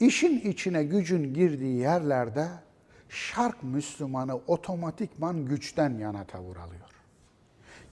İşin içine gücün girdiği yerlerde şark Müslümanı otomatikman güçten yana tavır alıyor.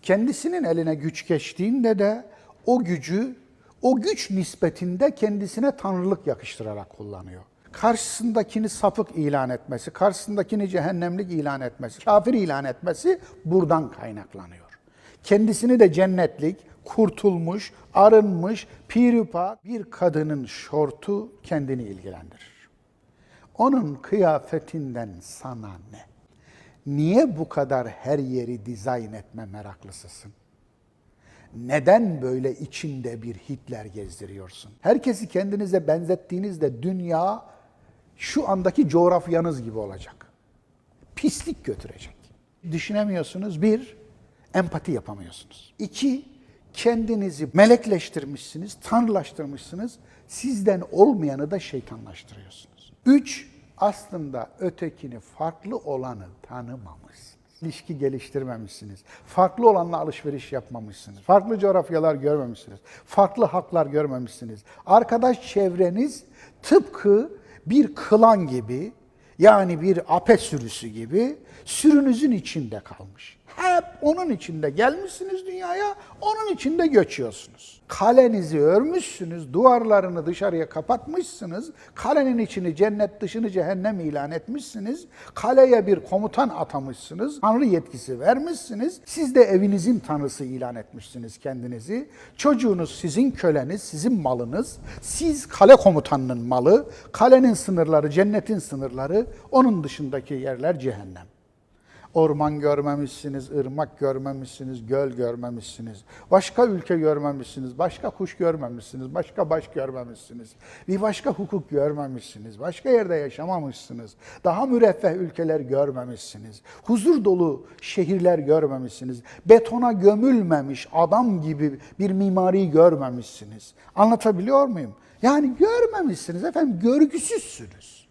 Kendisinin eline güç geçtiğinde de o gücü, o güç nispetinde kendisine tanrılık yakıştırarak kullanıyor. Karşısındakini sapık ilan etmesi, karşısındakini cehennemlik ilan etmesi, kafir ilan etmesi buradan kaynaklanıyor. Kendisini de cennetlik, kurtulmuş, arınmış, pirüpak bir kadının şortu kendini ilgilendirir. Onun kıyafetinden sana ne? Niye bu kadar her yeri dizayn etme meraklısısın? Neden böyle içinde bir Hitler gezdiriyorsun? Herkesi kendinize benzettiğinizde dünya şu andaki coğrafyanız gibi olacak. Pislik götürecek. Düşünemiyorsunuz. Bir, empati yapamıyorsunuz. İki, kendinizi melekleştirmişsiniz, tanrılaştırmışsınız. Sizden olmayanı da şeytanlaştırıyorsunuz. Üç, aslında ötekini farklı olanı tanımamışsınız. İlişki geliştirmemişsiniz. Farklı olanla alışveriş yapmamışsınız. Farklı coğrafyalar görmemişsiniz. Farklı haklar görmemişsiniz. Arkadaş çevreniz tıpkı bir kılan gibi yani bir ape sürüsü gibi sürünüzün içinde kalmış. Hep onun içinde gelmişsiniz dünyaya, onun içinde göçüyorsunuz. Kalenizi örmüşsünüz, duvarlarını dışarıya kapatmışsınız. Kalenin içini cennet, dışını cehennem ilan etmişsiniz. Kaleye bir komutan atamışsınız. Tanrı yetkisi vermişsiniz. Siz de evinizin tanrısı ilan etmişsiniz kendinizi. Çocuğunuz sizin köleniz, sizin malınız. Siz kale komutanının malı. Kalenin sınırları, cennetin sınırları. Onun dışındaki yerler cehennem. Orman görmemişsiniz, ırmak görmemişsiniz, göl görmemişsiniz. Başka ülke görmemişsiniz, başka kuş görmemişsiniz, başka baş görmemişsiniz. Bir başka hukuk görmemişsiniz, başka yerde yaşamamışsınız. Daha müreffeh ülkeler görmemişsiniz. Huzur dolu şehirler görmemişsiniz. Betona gömülmemiş adam gibi bir mimari görmemişsiniz. Anlatabiliyor muyum? Yani görmemişsiniz efendim, görgüsüzsünüz.